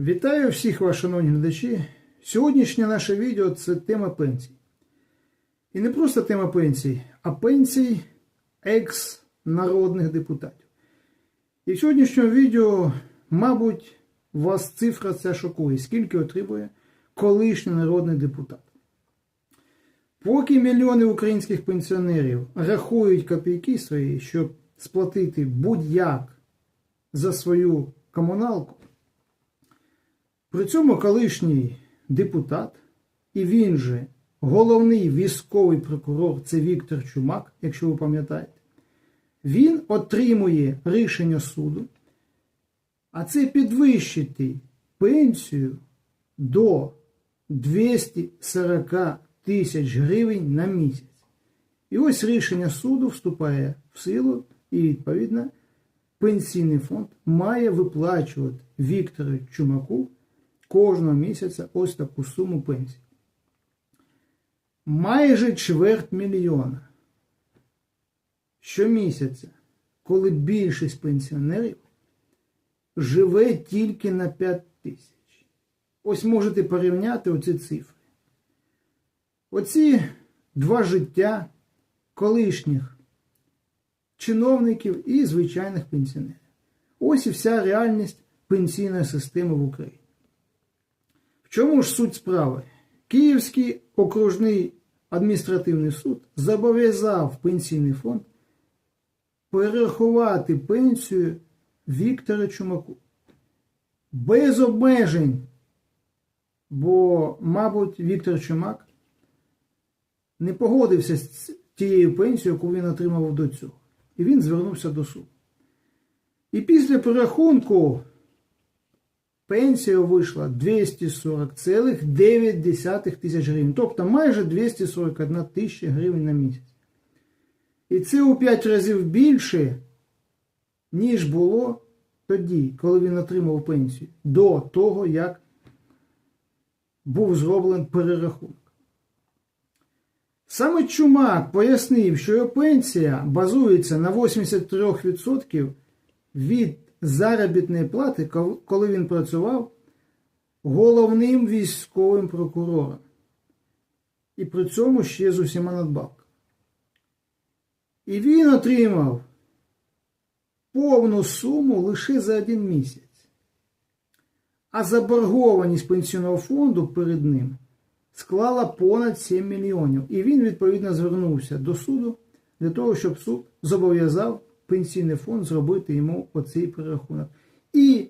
Вітаю всіх вас, шановні глядачі. Сьогоднішнє наше відео це тема пенсій. І не просто тема пенсій, а пенсій екс-народних депутатів. І в сьогоднішньому відео, мабуть, вас цифра ця шокує, скільки отримує колишній народний депутат. Поки мільйони українських пенсіонерів рахують копійки свої, щоб сплатити будь-як за свою комуналку, при цьому колишній депутат, і він же головний військовий прокурор, це Віктор Чумак, якщо ви пам'ятаєте, він отримує рішення суду, а це підвищити пенсію до 240 тисяч гривень на місяць. І ось рішення суду вступає в силу, і відповідно пенсійний фонд має виплачувати Віктору Чумаку кожного місяця ось таку суму пенсії. Майже чверть мільйона щомісяця, коли більшість пенсіонерів живе тільки на 5 тисяч. Ось можете порівняти оці цифри. Оці два життя колишніх чиновників і звичайних пенсіонерів. Ось і вся реальність пенсійної системи в Україні. Чому ж суть справи? Київський окружний адміністративний суд зобов'язав пенсійний фонд перерахувати пенсію Віктора Чумаку. Без обмежень. Бо, мабуть, Віктор Чумак не погодився з тією пенсією, яку він отримав до цього. І він звернувся до суду. І після перерахунку пенсія вийшла 240,9 тисяч гривень. Тобто майже 241 тисяча гривень на місяць. І це у 5 разів більше, ніж було тоді, коли він отримав пенсію, до того, як був зроблений перерахунок. Саме Чумак пояснив, що його пенсія базується на 83% від заробітної плати, коли він працював головним військовим прокурором. І при цьому ще з усіма надбавками. І він отримав повну суму лише за один місяць. А заборгованість пенсійного фонду перед ним склала понад 7 мільйонів. І він, відповідно, звернувся до суду для того, щоб суд зобов'язав пенсійний фонд зробити йому оцей перерахунок. І